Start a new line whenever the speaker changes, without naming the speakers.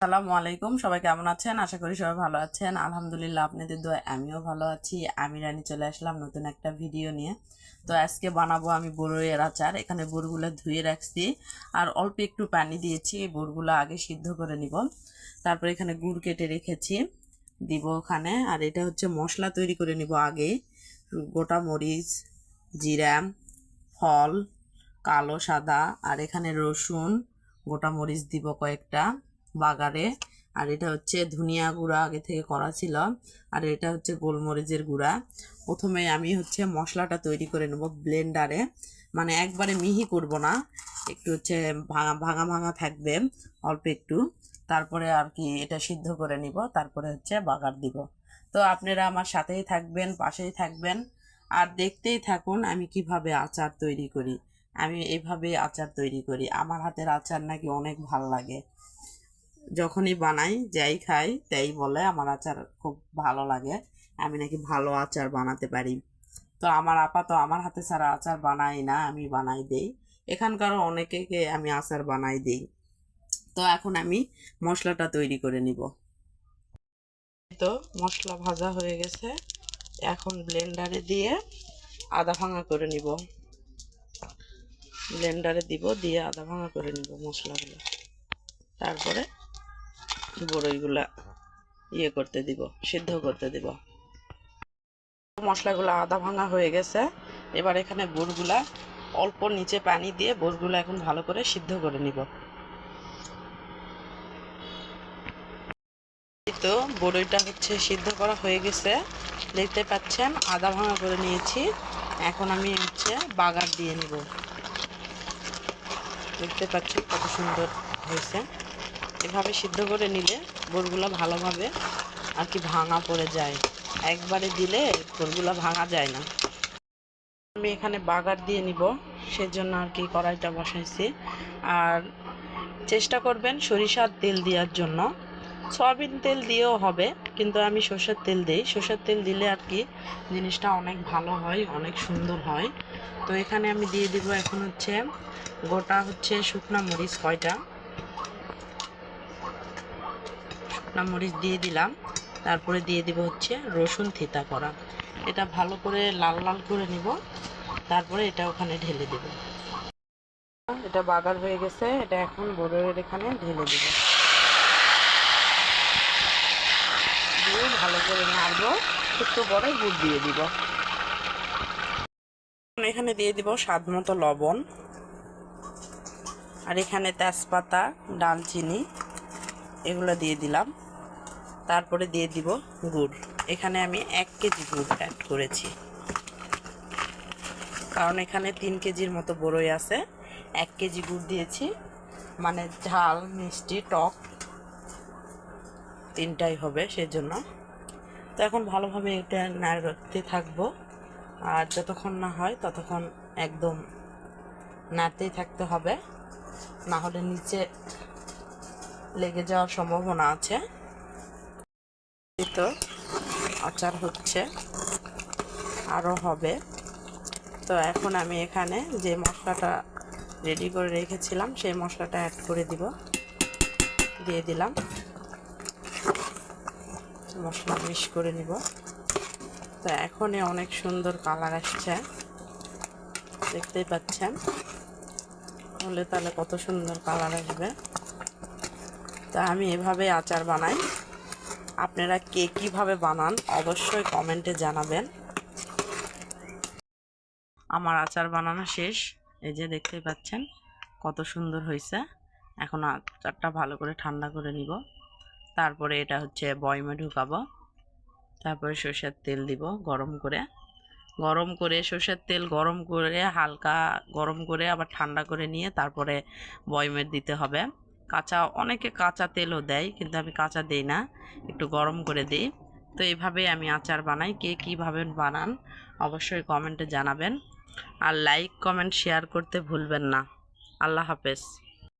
আসসালামু আলাইকুম। সবাই কেমন আছেন? আশা করি সবাই ভালো আছেন। আলহামদুলিল্লাহ, আপনাদের দোয়া আমিও ভালো আছি। আমি রানী চলে আসলাম নতুন একটা ভিডিও নিয়ে। তো আজকে বানাবো আমি বড়ইয়ের আচার। এখানে বড়গুলো ধুয়ে রাখছি। আর অল্প একটু পানি দিয়েছি। এই বড়গুলো আগে সিদ্ধ করে নিব। তারপর এখানে গুড় কেটে রেখেছি। দিব ওখানে। আর এটা হচ্ছে মশলা তৈরি করে নিব আগে। গোটা মরিচ, জিরা, ফল, কালো সাদা। আর এখানে রসুন, গোটা মরিচ দিব কয়েকটা। বাগারে। আর এটা হচ্ছে ধনিয়া গুঁড়া আগে থেকে করা ছিল। আর এটা হচ্ছে গোলমরিচের গুঁড়া। প্রথমে আমি হচ্ছে মশলাটা তৈরি করে নেব ব্লেন্ডারে। মানে একবারে মিহি করব না। একটু হচ্ছে ভাঙা ভাঙা ভাঙা থাকবে অল্প একটু। তারপরে আর কি এটা সিদ্ধ করে নিব। তারপরে হচ্ছে বাগার দিব। তো আপনারা আমার সাথেই থাকবেন, পাশেই থাকবেন। আর দেখতেই থাকুন আমি কীভাবে আচার তৈরি করি। আমি এইভাবে আচার তৈরি করি। আমার হাতের আচার নাকি অনেক ভালো লাগে। যখনই বানাই, যাই খাই, তাই বলে আমার আচার খুব ভালো লাগে। আমি নাকি ভালো আচার বানাতে পারি। তো আমার আপা তো আমার হাতে ছাড়া আচার বানাই না, আমি বানাই দেই। এখানকারও অনেকেকে আমি আচার বানাই দেই। তো এখন আমি মশলাটা তৈরি করে নিব। তো মশলা ভাজা হয়ে গেছে। এখন ব্লেন্ডারে দিয়ে আদা ভাঙা করে নিব। ব্লেন্ডারে দিব, দিয়ে আদা ভাঙা করে নিব মশলাগুলো। তারপরে বড়ইগুলা ইয়ে করতে দিব, সিদ্ধ করতে দিব। মশলাগুলো আদা ভাঙা হয়ে গেছে। এবার এখানে গুড়গুলা অল্প নিচে পানি দিয়ে বোরগুলো এখন ভালো করে সিদ্ধ করে নিব। তো বড়ইটা হচ্ছে সিদ্ধ করা হয়ে গেছে। দেখতে পাচ্ছেন আদা ভাঙা করে নিয়েছি। এখন আমি হচ্ছে বাগার দিয়ে নিব। দেখতে পাচ্ছেন কত সুন্দর হয়েছে। এভাবে সিদ্ধ করে নিলে বোরগুলো ভালোভাবে আর কি ভাঙা পড়ে যায়। একবারে দিলে বোরগুলো ভাঙা যায় না। আমি এখানে বাগার দিয়ে নিব, সেজন্য আর কি কড়াইটা বসাইছি। আর চেষ্টা করবেন সরিষার তেল দেওয়ার জন্য। সয়াবিন তেল দিয়েও হবে, কিন্তু আমি সর্ষের তেল দিই। সর্ষের তেল দিলে আর কি জিনিসটা অনেক ভালো হয়, অনেক সুন্দর হয়। তো এখানে আমি দিয়ে দিব এখন হচ্ছে গোটা হচ্ছে শুকনা মরিচ কয়টা? শুকনা মরিচ দিয়ে দিলাম। তারপরে দিয়ে দিব হচ্ছে রসুন থেতা করা। এটা ভালো করে লাল লাল করে নিব। তারপরে এটা ওখানে ঢেলে দেব। এটা বাগার হয়ে গেছে। এটা এখন বড়ের এখানে ঢেলে দেব। দিয়ে ভালো করে নাড়বো। একটু পরে গুড় দিয়ে দিব। এখানে দিয়ে দিব স্বাদ মতো লবণ। আর এখানে তেজপাতা, ডালচিনি, এগুলো দিয়ে দিলাম। তারপরে দিয়ে দিব গুড়। এখানে আমি এক কেজি গুড় অ্যাড করেছি। কারণ এখানে তিন কেজির মতো বড়ই আছে। এক কেজি গুড় দিয়েছি। মানে ঝাল, মিষ্টি, টক তিনটাই হবে সেজন্য। তো এখন ভালোভাবে এটা নাড়তে থাকব। আর যতক্ষণ না হয় ততক্ষণ একদম নাড়তেই থাকতে হবে। না হলে নিচে লেগে যাওয়ার সম্ভাবনা আছে। তো আচার হচ্ছে, আরও হবে। তো এখন আমি এখানে যে মশলাটা রেডি করে রেখেছিলাম, সেই মশলাটা অ্যাড করে দিব। দিয়ে দিলাম। মশলা মিশ করে নিব। তো এখনই অনেক সুন্দর কালার আসছে। দেখতেই পাচ্ছেন? হলে তাহলে কত সুন্দর কালার আসবে। তা আমি এভাবে আচার বানাই। আপনারা কে কীভাবে বানান, অবশ্যই কমেন্টে জানাবেন। আমার আচার বানানো শেষ। এই যে দেখতে পাচ্ছেন, কত সুন্দর হয়েছে। এখন আচারটা ভালো করে ঠান্ডা করে নিব। তারপরে এটা হচ্ছে বয়মে ঢুকাবো। তারপরে সর্ষের তেল দিব গরম করে। গরম করে, সর্ষের তেল গরম করে, হালকা গরম করে, আবার ঠান্ডা করে নিয়ে তারপরে বয়মের দিতে হবে। কাঁচা, অনেকে কাঁচা তেলও দেয়, কিন্তু আমি কাঁচা দিই না, একটু গরম করে দিই। তো এইভাবে আমি আচার বানাই, কে কীভাবে বানান অবশ্যই কমেন্টে জানাবেন। আর লাইক কমেন্ট শেয়ার করতে ভুলবেন না। আল্লাহ হাফেজ।